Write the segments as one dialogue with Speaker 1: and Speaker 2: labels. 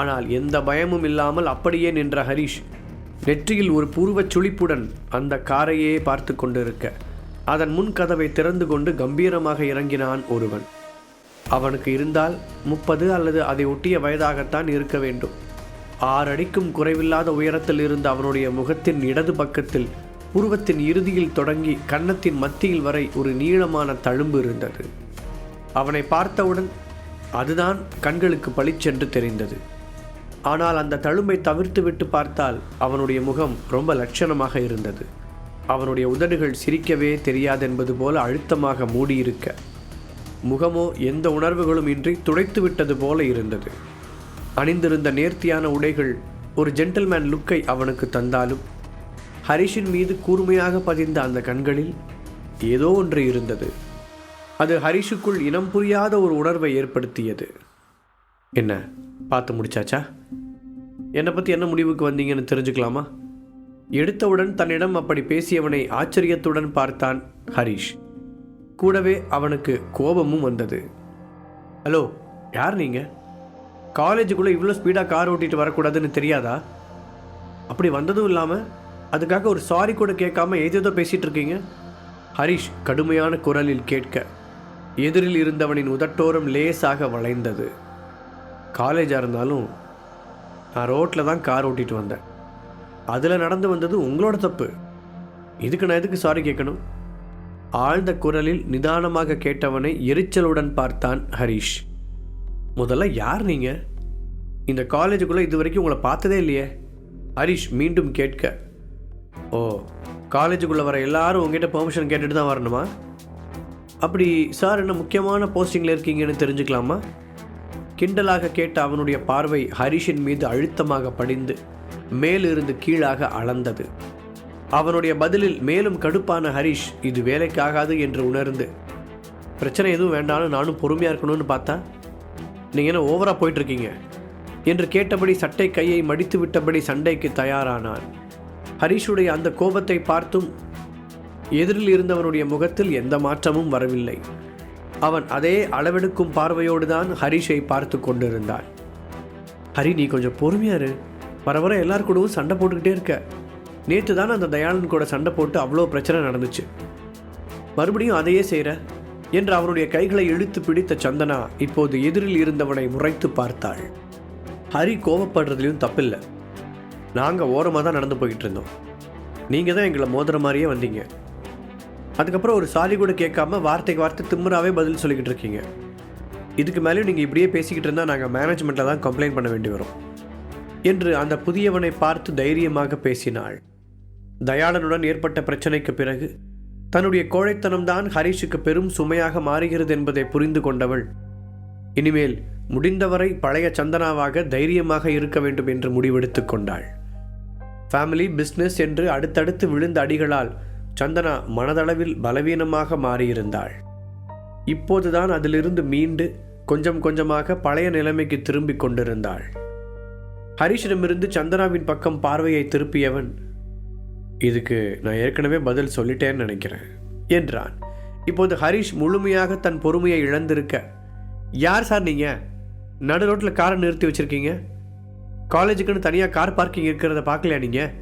Speaker 1: ஆனால் எந்த பயமும் இல்லாமல் அப்படியே நின்ற ஹரிஷ் நெற்றியில் ஒரு பூர்வச் சுளிப்புடன் அந்த காரையே பார்த்து கொண்டிருக்க அதன் முன் கதவை திறந்து கொண்டு கம்பீரமாக இறங்கினான் ஒருவன். அவனுக்கு இருந்தால் முப்பது அல்லது அதை ஒட்டிய வயதாகத்தான் இருக்க வேண்டும். ஆறடிக்கும் குறைவில்லாத உயரத்தில் இருந்த அவனுடைய முகத்தின் இடது பக்கத்தில் உருவத்தின் இறுதியில் தொடங்கி கன்னத்தின் மத்தியில் வரை ஒரு நீளமான தழும்பு இருந்தது. அவனை பார்த்தவுடன் அதுதான் கண்களுக்கு பளிச்சென்று தெரிந்தது. ஆனால் அந்த தழும்பை தவிர்த்து விட்டு பார்த்தால் அவனுடைய முகம் ரொம்ப லட்சணமாக இருந்தது. அவனுடைய உதடுகள் சிரிக்கவே தெரியாதென்பது போல அழுத்தமாக மூடியிருக்க. முகமோ எந்த உணர்வுகளும் இன்றி துடைத்து விட்டது போல இருந்தது. அணிந்திருந்த நேர்த்தியான உடைகள் ஒரு ஜென்டில்மேன் லுக்கை அவனுக்கு தந்தாலும் ஹரிஷின் மீது கூர்மையாக பதிந்த அந்த கண்களில் ஏதோ ஒன்று இருந்தது. அது ஹரிஷுக்குள் இனம் புரியாத ஒரு உணர்வை ஏற்படுத்தியது. என்ன? பார்த்து முடிச்சாச்சா? என்னை பற்றி என்ன முடிவுக்கு வந்தீங்கன்னு தெரிஞ்சுக்கலாமா? எடுத்தவுடன் தன்னிடம் அப்படி பேசியவனை ஆச்சரியத்துடன் பார்த்தான் ஹரிஷ். கூடவே அவனுக்கு கோபமும் வந்தது. ஹலோ யார் நீங்கள் காலேஜுக்குள்ளே இவ்வளோ ஸ்பீடாக கார் ஓட்டிட்டு வரக்கூடாதுன்னு தெரியாதா? அப்படி வந்ததும் இல்லாமல் அதுக்காக ஒரு சாரி கூட கேட்காம ஏதேதோ பேசிகிட்டு இருக்கீங்க? ஹரிஷ் கடுமையான குரலில் கேட்க எதிரில் இருந்தவனின் உதட்டோரம் லேசாக வளைந்தது. காலேஜாக இருந்தாலும் நான் ரோட்டில் தான் கார் ஓட்டிட்டு வந்தேன். அதில் நடந்து வந்தது உங்களோட தப்பு. இதுக்கு நான் எதுக்கு சாரி கேட்கணும்? ஆழ்ந்த குரலில் நிதானமாக கேட்டவனை எரிச்சலுடன் பார்த்தான் ஹரிஷ். முதல்ல யார் நீங்கள் இந்த காலேஜுக்குள்ளே இது வரைக்கும் உங்களை பார்த்ததே இல்லையே. ஹரிஷ் மீண்டும் கேட்க. ஓ காலேஜுக்குள்ளே வர எல்லாரும் உங்ககிட்ட பெர்மிஷன் கேட்டுட்டு தான் வரணுமா? அப்படி சார் என்ன முக்கியமான போஸ்டிங்கில் இருக்கீங்கன்னு தெரிஞ்சுக்கலாமா? கிண்டலாக கேட்ட அவனுடைய பார்வை ஹரிஷின் மீது அழுத்தமாக படிந்து மேலிருந்து கீழாக அளந்தது. அவனுடைய பதிலில் மேலும் கடுப்பான ஹரிஷ் இது வேலைக்காகாது என்று உணர்ந்து பிரச்சனை எதுவும் வேண்டாம்னு நானும் பொறுமையாக இருக்கணும்னு பார்த்தா? நீங்கள் என்ன ஓவராக போயிட்டுருக்கீங்க? என்று கேட்டபடி சட்டை கையை மடித்து விட்டபடி சண்டைக்கு தயாரானான். ஹரிஷுடைய அந்த கோபத்தை பார்த்தும் எதிரில் இருந்தவனுடைய முகத்தில் எந்த மாற்றமும் வரவில்லை. அவன் அதே அளவெடுக்கும் பார்வையோடு தான் ஹரிஷை பார்த்து கொண்டிருந்தான் ஹரி நீ கொஞ்சம் பொறுமையாரு வர வர எல்லார் கூடவும் சண்டை போட்டுக்கிட்டே இருக்க. நேற்று தான் அந்த தயாளன் கூட சண்டை போட்டு அவ்வளோ பிரச்சனை நடந்துச்சு. மறுபடியும் அதையே செய்கிற என்று அவருடைய கைகளை இழுத்து பிடித்த சந்தனா இப்போது எதிரில் இருந்தவனை முறைத்து பார்த்தாள். ஹரி கோவப்படுறதுலையும் தப்பில்லை. நாங்கள் ஓரமாக தான் நடந்து போய்கிட்டு இருந்தோம். நீங்கள் தான் எங்களை மோதுற மாதிரியே வந்தீங்க. அதுக்கப்புறம் ஒரு சாரி கூட கேட்காம வார்த்தைக்கு வார்த்தை திமிராவே பதில் சொல்லிக்கிட்டு இருக்கீங்க. இதுக்கு மேலேயும் நீங்கள் இப்படியே பேசிக்கிட்டு இருந்தால் நாங்கள் மேனேஜ்மெண்ட்டில் தான் கம்ப்ளைண்ட் பண்ண வேண்டி வரும். என்று அந்த புதியவனை பார்த்து தைரியமாக பேசினாள். தயாளனுடன் ஏற்பட்ட பிரச்சனைக்கு பிறகு தன்னுடைய கோழைத்தனம்தான் ஹரிஷுக்கு பெரும் சுமையாக மாறுகிறது என்பதை புரிந்து கொண்டவள் இனிமேல் முடிந்தவரை பழைய சந்தனாவாக தைரியமாக இருக்க வேண்டும் என்று முடிவெடுத்துக் கொண்டாள். ஃபேமிலி பிஸ்னஸ் என்று அடுத்தடுத்து விழுந்த அடிகளால் சந்தனா மனதளவில் பலவீனமாக மாறியிருந்தாள். இப்போதுதான் அதிலிருந்து மீண்டு கொஞ்சம் கொஞ்சமாக பழைய நிலைமைக்கு திரும்பிக் கொண்டிருந்தாள். ஹரிஷிடமிருந்து சந்தனாவின் பக்கம் பார்வையை திருப்பியவன் இதுக்கு நான் ஏற்கனவே பதில் சொல்லிட்டேன்னு நினைக்கிறேன் என்றான். இப்போது ஹரிஷ் முழுமையாக தன் பொறுமையை இழந்திருக்க யார் சார் நீங்கள் நடு ரோட்டில் காரை நிறுத்தி வச்சுருக்கீங்க? காலேஜுக்குன்னு தனியாக கார் பார்க்கிங் இருக்கிறத பார்க்கலையா நீங்கள்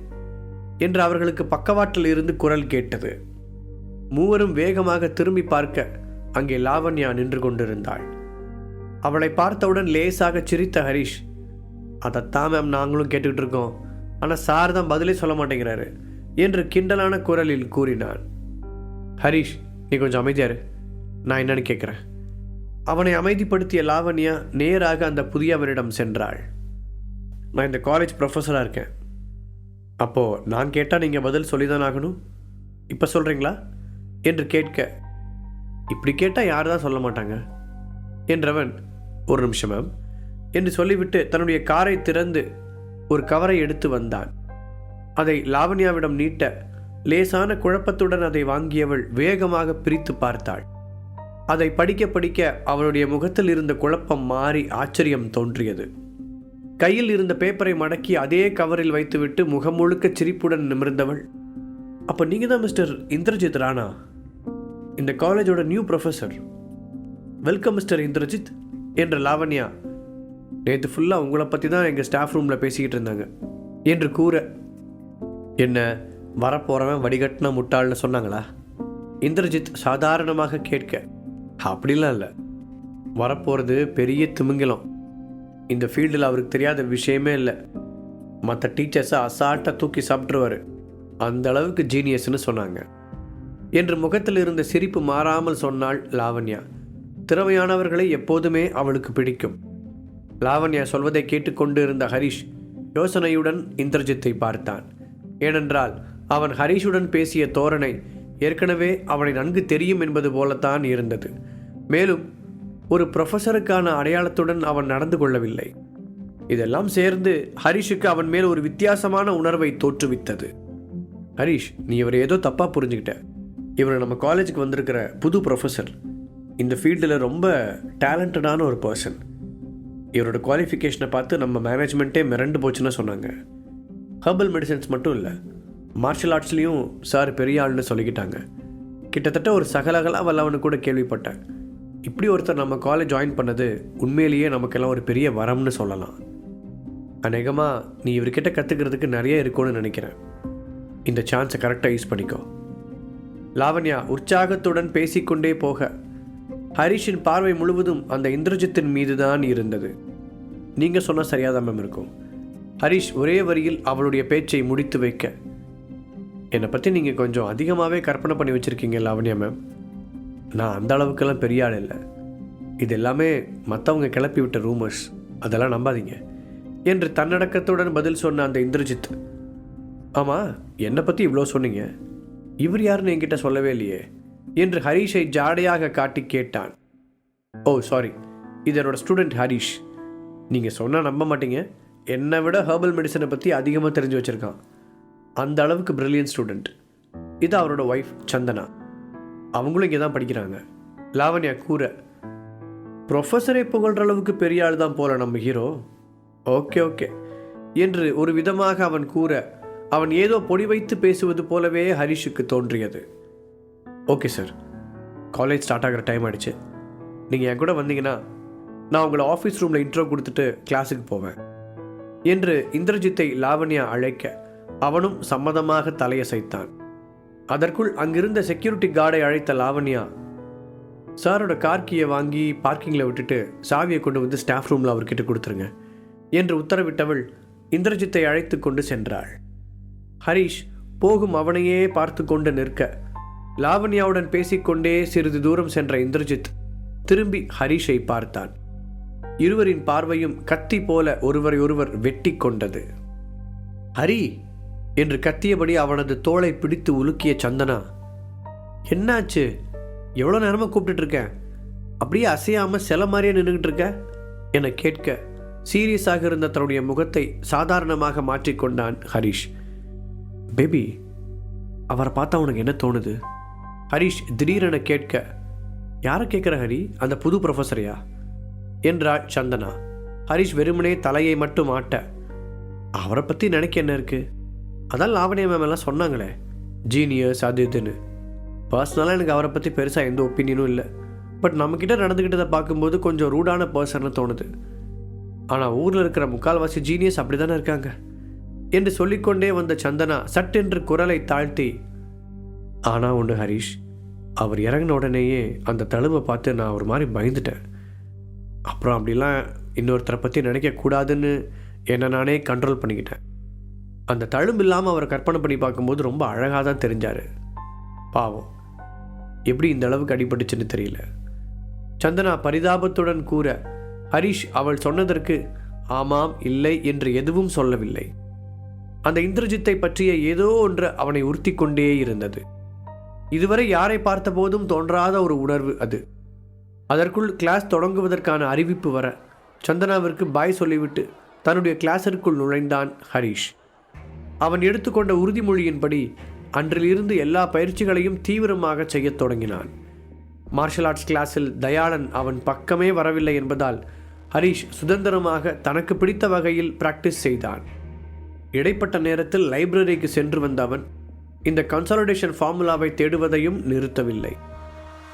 Speaker 1: என்று அவர்களுக்கு பக்கவாட்டில் இருந்து குரல் கேட்டது. மூவரும் வேகமாக திரும்பி பார்க்க அங்கே லாவண்யா நின்று கொண்டிருந்தாள். அவளை பார்த்தவுடன் லேசாக சிரித்த ஹரிஷ் அதைத்தான் மேம் நாங்களும் கேட்டுக்கிட்டு இருக்கோம். ஆனால் சார் தான் பதிலே சொல்ல மாட்டேங்கிறாரு என்று கிண்டலான குரலில் கூறினான். ஹரிஷ் நீ கொஞ்சம் அமைதியாரு நான் என்னன்னு கேட்குறேன் அவனை அமைதிப்படுத்திய லாவண்யா நேராக அந்த புதியவரிடம் சென்றாள். நான் இந்த காலேஜ் ப்ரொஃபஸராக இருக்கேன். அப்போது நான் கேட்டால் நீங்கள் பதில் சொல்லிதான் ஆகணும். இப்போ சொல்கிறீங்களா என்று கேட்க இப்படி கேட்டால் யார் தான் சொல்ல மாட்டாங்க? என்றவன் ஒரு நிமிஷம் மேம் என்று சொல்லிவிட்டு தன்னுடைய காரை திறந்து ஒரு கவரை எடுத்து வந்தான். அதை லாவண்யாவிடம் நீட்ட லேசான குழப்பத்துடன் அதை வாங்கியவள் வேகமாக பிரித்து பார்த்தாள். அதை படிக்க படிக்க அவளுடைய முகத்தில் இருந்த குழப்பம் மாறி ஆச்சரியம் தோன்றியது. கையில் இருந்த பேப்பரை மடக்கி அதே கவரில் வைத்துவிட்டு முகம் முழுக்க சிரிப்புடன் நிமிர்ந்தவள். அப்போ நீங்கள் தான் மிஸ்டர் இந்திரஜித் ராணா? இந்த காலேஜோட new professor. Welcome mister Indrajit என்ற லாவண்யா. நேற்று ஃபுல்லாக உங்களை பற்றி தான் எங்கள் ஸ்டாஃப் ரூமில் பேசிக்கிட்டு இருந்தாங்க என்று கூற. என்ன வரப்போகிறவன் வடிகட்டின முட்டாள்னு சொன்னாங்களா? இந்திரஜித் சாதாரணமாக கேட்க. அப்படிலாம் இல்லை. வரப்போகிறது பெரிய திமிங்கலம். இந்த ஃபீல்டில் அவருக்கு தெரியாத விஷயமே இல்லை. மற்ற டீச்சர்ஸை அசால்ட்டாக தூக்கி சாப்பிட்ருவார் அந்த அளவுக்கு ஜீனியஸ்னு சொன்னாங்க. என்று முகத்தில் இருந்த சிரிப்பு மாறாமல் சொன்னாள் லாவண்யா. திறமையானவர்களை எப்போதுமே அவளுக்கு பிடிக்கும். லாவண்யா சொல்வதை கேட்டுக்கொண்டு இருந்த ஹரிஷ் யோசனையுடன் இந்திரஜித்தை பார்த்தான். ஏனென்றால் அவன் ஹரிஷுடன் பேசிய தோரணை ஏற்கனவே அவனை நன்கு தெரியும் என்பது போலத்தான் இருந்தது. மேலும் ஒரு ப்ரொஃபஸருக்கான அடையாளத்துடன் அவன் நடந்து கொள்ளவில்லை. இதெல்லாம் சேர்ந்து ஹரிஷுக்கு அவன் மேல் ஒரு வித்தியாசமான உணர்வை தோற்றுவித்தது. ஹரிஷ் நீ இவரை ஏதோ தப்பாக புரிஞ்சுக்கிட்ட. இவர் நம்ம காலேஜுக்கு வந்திருக்கிற புது ப்ரொஃபஸர் இந்த ஃபீல்டில் ரொம்ப டேலண்டடான ஒரு பர்சன் இவரோட குவாலிஃபிகேஷனை பார்த்து நம்ம மேனேஜ்மெண்ட்டே மிரண்டு போச்சுன்னு சொன்னாங்க. ஹெர்பல் மெடிசன்ஸ் மட்டும் இல்லை மார்ஷல் ஆர்ட்ஸ்லேயும் சார் பெரிய ஆள்னு சொல்லிக்கிட்டாங்க. கிட்டத்தட்ட ஒரு சகலகலா வல்லவனு கூட கேள்விப்பட்டேன். இப்படி ஒருத்தர் நம்ம காலேஜ் ஜாயின் பண்ணது உண்மையிலேயே நமக்கெல்லாம் ஒரு பெரிய வரம்னு சொல்லலாம். அநேகமாக நீ இவர்கிட்ட கற்றுக்கிறதுக்கு நிறைய இருக்கும்னு நினைக்கிறேன். இந்த சான்ஸை கரெக்டாக யூஸ் பண்ணிக்கோ. லாவண்யா உற்சாகத்துடன் பேசிக்கொண்டே போக. ஹரிஷின் பார்வை முழுவதும் அந்த இந்திரஜித்தின் மீது தான் இருந்தது. நீங்கள் சொன்னால் சரியாக தான் மேம் இருக்கும். ஹரிஷ் ஒரே வரியில் அவளுடைய பேச்சை முடித்து வைக்க. என்னை பற்றி நீங்கள் கொஞ்சம் அதிகமாகவே கற்பனை பண்ணி வச்சுருக்கீங்க லாவண்யா மேம் நான் அந்த அளவுக்கெல்லாம் பெரிய ஆள் இல்லை. இது எல்லாமே மற்றவங்க கிளப்பி விட்ட ரூமர்ஸ் அதெல்லாம் நம்பாதீங்க. என்று தன்னடக்கத்துடன் பதில் சொன்ன அந்த இந்திரஜித் ஆமாம் என்னை பற்றி இவ்வளோ சொன்னீங்க? இவர் யாருன்னு என்கிட்ட சொல்லவே இல்லையே? என்று ஹரிஷை ஜாடையாக காட்டி கேட்டான். ஓ சாரி இது என்னோட ஸ்டூடெண்ட் ஹரிஷ். நீங்கள் சொன்னால் நம்ப மாட்டீங்க. என்னை விட ஹெர்பல் மெடிசனை பற்றி அதிகமாக தெரிஞ்சு வச்சுருக்கான். அந்த அளவுக்கு பிரில்லியன் ஸ்டூடெண்ட் இது அவரோட ஒய்ஃப் சந்தனா. அவங்களும் இங்கே தான் படிக்கிறாங்க. லாவண்யா கூற ப்ரொஃபஸரை புகழ்கிற அளவுக்கு பெரிய ஆள் தான் போல நம்ம ஹீரோ ஓகே ஓகே என்று ஒரு விதமாக அவன் கூற அவன் ஏதோ பொடி வைத்து பேசுவது போலவே ஹரிஷுக்கு தோன்றியது. ஓகே சார் காலேஜ் ஸ்டார்ட் ஆகிற டைம் ஆயிடுச்சு. நீங்கள் என் கூட வந்தீங்கன்னா நான் உங்களை ஆஃபீஸ் ரூமில் இன்ட்ரோ கொடுத்துட்டு கிளாஸுக்கு போவேன். என்று இந்திரஜித்தை லாவண்யா அழைக்க அவனும் சம்மதமாக தலையசைத்தான். அதற்குள் அங்கிருந்த செக்யூரிட்டி கார்டை அழைத்த லாவண்யா சாரோட கார் கீயை வாங்கி பார்க்கிங்கில் விட்டுட்டு சாவியை கொண்டு வந்து ஸ்டாஃப் ரூமில் அவர்கிட்ட கொடுத்துருங்க என்று உத்தரவிட்டவள் இந்திரஜித்தை அழைத்து கொண்டு சென்றாள். ஹரிஷ் போகும் அவனையே பார்த்து கொண்டு நிற்க லாவண்யாவுடன் பேசிக்கொண்டே சிறிது தூரம் சென்ற இந்திரஜித் திரும்பி ஹரிஷை பார்த்தான். இருவரின் பார்வையும் கத்தி போல ஒருவரை ஒருவர் வெட்டி கொண்டது. ஹரி என்று கத்தியபடி அவனது தோளை பிடித்து உலுக்கிய சந்தனா என்னாச்சு? எவ்வளோ நேரமாக கூப்பிட்டுட்டு இருக்கேன் அப்படியே அசையாமல் சில மாதிரியே நின்றுக்கிட்டு இருக்க என கேட்க சீரியஸாக இருந்த தன்னுடைய முகத்தை சாதாரணமாக மாற்றிக்கொண்டான் ஹரிஷ். பேபி அவரை பார்த்தா உனக்கு என்ன தோணுது? ஹரிஷ் திடீரென கேட்க யாரை கேட்குற ஹரி? அந்த புது ப்ரொஃபஸரையா என்றாள் சந்தனா. ஹரிஷ் வெறுமனே தலையை மட்டும் ஆட்ட அவரை பற்றி நினைக்க என்ன இருக்குது அதான் லாவணிய மேம் எல்லாம் சொன்னாங்களே. ஜீனியஸ் அது இதுன்னு. பர்சனலாக எனக்கு அவரை பற்றி பெருசாக எந்த ஒப்பீனியனும் இல்லை. பட் நம்மக்கிட்ட நடந்துக்கிட்டதை பார்க்கும்போது கொஞ்சம் ரூடான பர்சன்னு தோணுது. ஆனால் ஊரில் இருக்கிற முக்கால்வாசி ஜீனியஸ் அப்படி தானே இருக்காங்க. என்று சொல்லிக்கொண்டே வந்த சந்தனா சட்டென்று குரலை தாழ்த்தி ஆனால் உண்டு ஹரிஷ் அவர் இறங்கின உடனேயே அந்த தழுவை பார்த்து நான் ஒரு மாதிரி பயந்துட்டேன். அப்புறம் அப்படிலாம் இன்னொருத்தரை பற்றி நினைக்கக்கூடாதுன்னு என்னை நானே கண்ட்ரோல் பண்ணிக்கிட்டேன். அந்த தழும்பு இல்லாமல் அவரை கற்பனை பண்ணி பார்க்கும்போது ரொம்ப அழகாக தான் தெரிஞ்சார். பாவம். எப்படி இந்த அளவுக்கு அடிபட்டுச்சுன்னு தெரியல. சந்தனா பரிதாபத்துடன் கூற ஹரிஷ் அவள் சொன்னதற்கு ஆமாம் இல்லை என்று எதுவும் சொல்லவில்லை. அந்த இந்திரஜித்தை பற்றிய ஏதோ ஒன்று அவனை உறுத்தி கொண்டே இருந்தது. இதுவரை யாரை பார்த்தபோதும் தோன்றாத ஒரு உணர்வு அது. அதற்குள் கிளாஸ் தொடங்குவதற்கான அறிவிப்பு வர சந்தனாவிற்கு பாய் சொல்லிவிட்டு தன்னுடைய கிளாஸிற்குள் நுழைந்தான் ஹரிஷ். அவன் எடுத்துக்கொண்ட உறுதிமொழியின்படி அன்றிலிருந்து எல்லா பயிற்சிகளையும் தீவிரமாக செய்யத் தொடங்கினான். மார்ஷல் ஆர்ட்ஸ் கிளாஸில் தயாளன் அவன் பக்கமே வரவில்லை என்பதால் ஹரிஷ் சுதந்திரமாக தனக்கு பிடித்த வகையில் பிராக்டிஸ் செய்தான். இடைப்பட்ட நேரத்தில் லைப்ரரிக்கு சென்று வந்த அவன் இந்த கன்சாலிடேஷன் ஃபார்முலாவை தேடுவதையும் நிறுத்தவில்லை.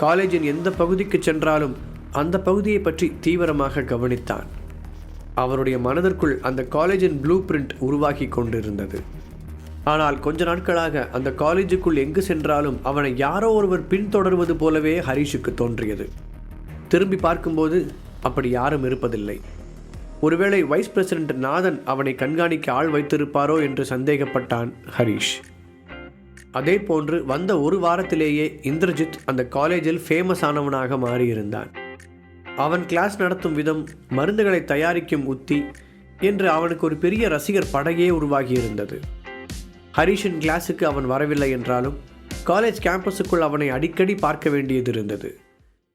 Speaker 1: காலேஜின் எந்த பகுதிக்கு சென்றாலும் அந்த பகுதியை பற்றி தீவிரமாக கவனித்தான். அவருடைய மனதிற்குள் அந்த காலேஜின் ப்ளூ பிரிண்ட் உருவாகி கொண்டிருந்தது. ஆனால் கொஞ்ச நாட்களாக அந்த காலேஜுக்குள் எங்கு சென்றாலும் அவனை யாரோ ஒருவர் பின்தொடர்வது போலவே ஹரிஷுக்கு தோன்றியது. திரும்பி பார்க்கும்போது அப்படி யாரும் இருப்பதில்லை. ஒருவேளை வைஸ் பிரசிடென்ட் நாதன் அவனை கண்காணிக்க ஆள் வைத்திருப்பாரோ என்று சந்தேகப்பட்டான் ஹரிஷ். அதே போன்று வந்த ஒரு வாரத்திலேயே இந்திரஜித் அந்த காலேஜில் ஃபேமஸ் ஆனவனாக மாறியிருந்தான். அவன் கிளாஸ் நடத்தும் விதம் மருந்துகளை தயாரிக்கும் உத்தி என்று அவனுக்கு ஒரு பெரிய ரசிகர் படையே உருவாகியிருந்தது. ஹரிஷின் கிளாஸுக்கு அவன் வரவில்லை என்றாலும் காலேஜ் கேம்பஸுக்குள் அவனை அடிக்கடி பார்க்க வேண்டியது இருந்தது.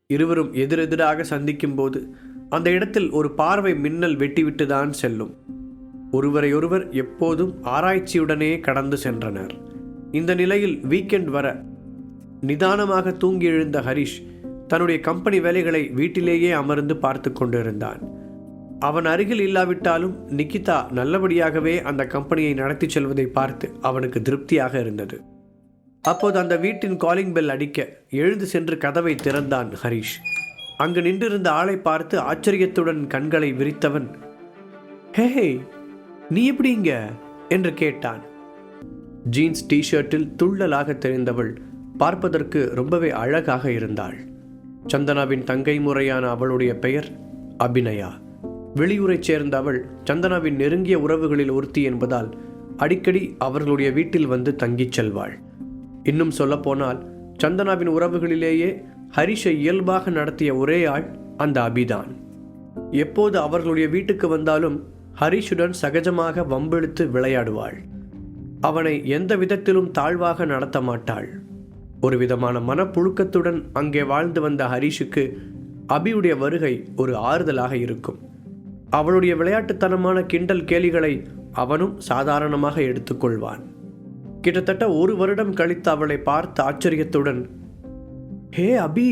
Speaker 1: இருவரும் எதிரெதிராக சந்திக்கும் போது அந்த இடத்தில் ஒரு பார்வை மின்னல் வெட்டிவிட்டுதான் செல்லும். ஒருவரையொருவர் எப்போதும் ஆராய்ச்சியுடனே கடந்து சென்றனர். இந்த நிலையில் வீக்கெண்ட் வர நிதானமாக தூங்கி எழுந்த ஹரிஷ் தன்னுடைய கம்பெனி வேலைகளை வீட்டிலேயே அமர்ந்து பார்த்து கொண்டிருந்தான். அவன் அருகில் இல்லாவிட்டாலும் நிக்கிதா நல்லபடியாகவே அந்த கம்பெனியை நடத்தி செல்வதை பார்த்து அவனுக்கு திருப்தியாக இருந்தது. அப்போது அந்த வீட்டின் காலிங் பெல் அடிக்க எழுந்து சென்று கதவை திறந்தான் ஹரிஷ். அங்கு நின்றிருந்த ஆளை பார்த்து ஆச்சரியத்துடன் கண்களை விரித்தவன் ஹே நீ எப்படி இங்க? என்று கேட்டான். ஜீன்ஸ் டிஷர்ட்டில் துள்ளலாக தெரிந்தவள் பார்ப்பதற்கு ரொம்பவே அழகாக இருந்தாள். சந்தனாவின் தங்கை முறையான அவளுடைய பெயர் அபிநயா. வெளியூரைச் சேர்ந்த அவள் சந்தனாவின் நெருங்கிய உறவுகளில் ஒருத்தி என்பதால் அடிக்கடி அவர்களுடைய வீட்டில் வந்து தங்கிச் செல்வாள். இன்னும் சொல்லப்போனால் சந்தனாவின் உறவுகளிலேயே ஹரிஷை இயல்பாக நடத்திய ஒரே ஆள் அந்த அபிதான். எப்போது அவர்களுடைய வீட்டுக்கு வந்தாலும் ஹரிஷுடன் சகஜமாக வம்பிழுத்து விளையாடுவாள். அவனை எந்த விதத்திலும் தாழ்வாக நடத்த மாட்டாள். ஒரு விதமான மனப்புழுக்கத்துடன் அங்கே வாழ்ந்து வந்த ஹரிஷுக்கு அபியுடைய வருகை ஒரு ஆறுதலாக இருக்கும். அவளுடைய விளையாட்டுத்தனமான கிண்டல் கேலிகளை அவனும் சாதாரணமாக எடுத்துக்கொள்வான். கிட்டத்தட்ட ஒரு வருடம் கழித்து அவளை பார்த்த ஆச்சரியத்துடன் ஹே அபி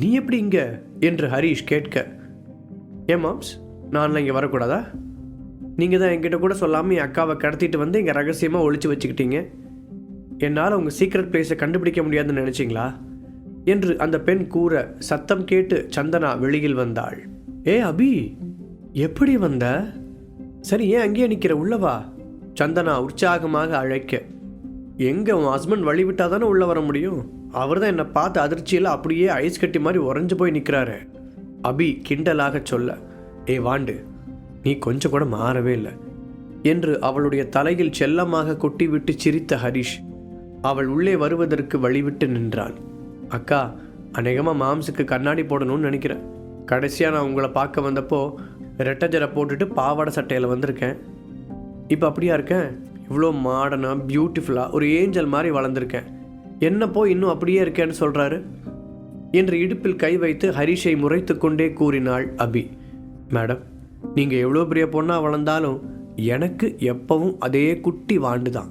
Speaker 1: நீ எப்படி இங்க? என்று ஹரிஷ் கேட்க ஏ மாம்ஸ் நான்லாம் இங்கே வரக்கூடாதா? நீங்கள் தான் என்கிட்ட கூட சொல்லாமல் என் அக்காவை கடத்திட்டு வந்து இங்கே ரகசியமாக ஒழிச்சு வச்சுக்கிட்டீங்க. என்னால் உங்கள் சீக்ரெட் பிளேஸை கண்டுபிடிக்க முடியாதுன்னு நினச்சிங்களா? என்று அந்த பெண் கூற சத்தம் கேட்டு சந்தனா வெளியில் வந்தாள். ஏ அபி எப்படி வந்த? சரி ஏன் அங்கேயே நிற்கிற உள்ளவா சந்தனா உற்சாகமாக அழைக்க. எங்கே உன் ஹஸ்பண்ட் வழி தானே உள்ளே வர முடியும்? அவர் தான் என்னை பார்த்து அதிர்ச்சியில் அப்படியே ஐஸ் கட்டி மாதிரி உறைஞ்சு போய் நிற்கிறாரு அபி கிண்டலாக சொல்ல ஏ வாண்டு. நீ கொஞ்சம் கூட மாறவே இல்லை. என்று அவளுடைய தலையில் செல்லமாக கொட்டிவிட்டு சிரித்த ஹரிஷ் அவள் உள்ளே வருவதற்கு வழிவிட்டு நின்றான். அக்கா அநேகமாக மாம்ஸுக்கு கண்ணாடி போடணும்னு நினைக்கிறேன். கடைசியாக நான் உங்களை பார்க்க வந்தப்போ ரெட்டஜரை போட்டுட்டு பாவாடை சட்டையில் வந்திருக்கேன். இப்போ அப்படியா இருக்கேன்? இவ்வளோ மாடனாக பியூட்டிஃபுல்லாக ஒரு ஏஞ்சல் மாதிரி வளர்ந்துருக்கேன். என்னப்போ இன்னும் அப்படியே இருக்கேன்னு சொல்கிறாரு என்று இடுப்பில் கை வைத்து ஹரிஷை முறைத்து கொண்டே கூறினாள் அபி. மேடம் நீங்கள் எவ்வளோ பெரிய பொண்ணாக வளர்ந்தாலும் எனக்கு எப்பவும் அதே குட்டி வாண்டு தான்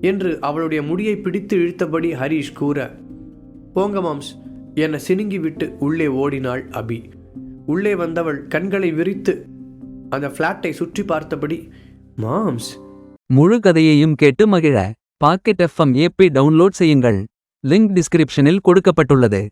Speaker 1: என்று அவளுடைய முடியை பிடித்து இழுத்தபடி ஹரிஷ் கூற போங்க மாம்ஸ். என்னை சினுங்கி விட்டு உள்ளே ஓடினாள் அபி. உள்ளே வந்தவள் கண்களை விரித்து அந்த ஃப்ளாட்டை சுற்றி பார்த்தபடி மாம்ஸ்.
Speaker 2: முழு கதையையும் கேட்டு மகிழ. பாக்கெட் எஃப்எம் ஏபி டவுன்லோட் செய்யுங்கள். லிங்க் டிஸ்கிரிப்ஷனில் கொடுக்கப்பட்டுள்ளது.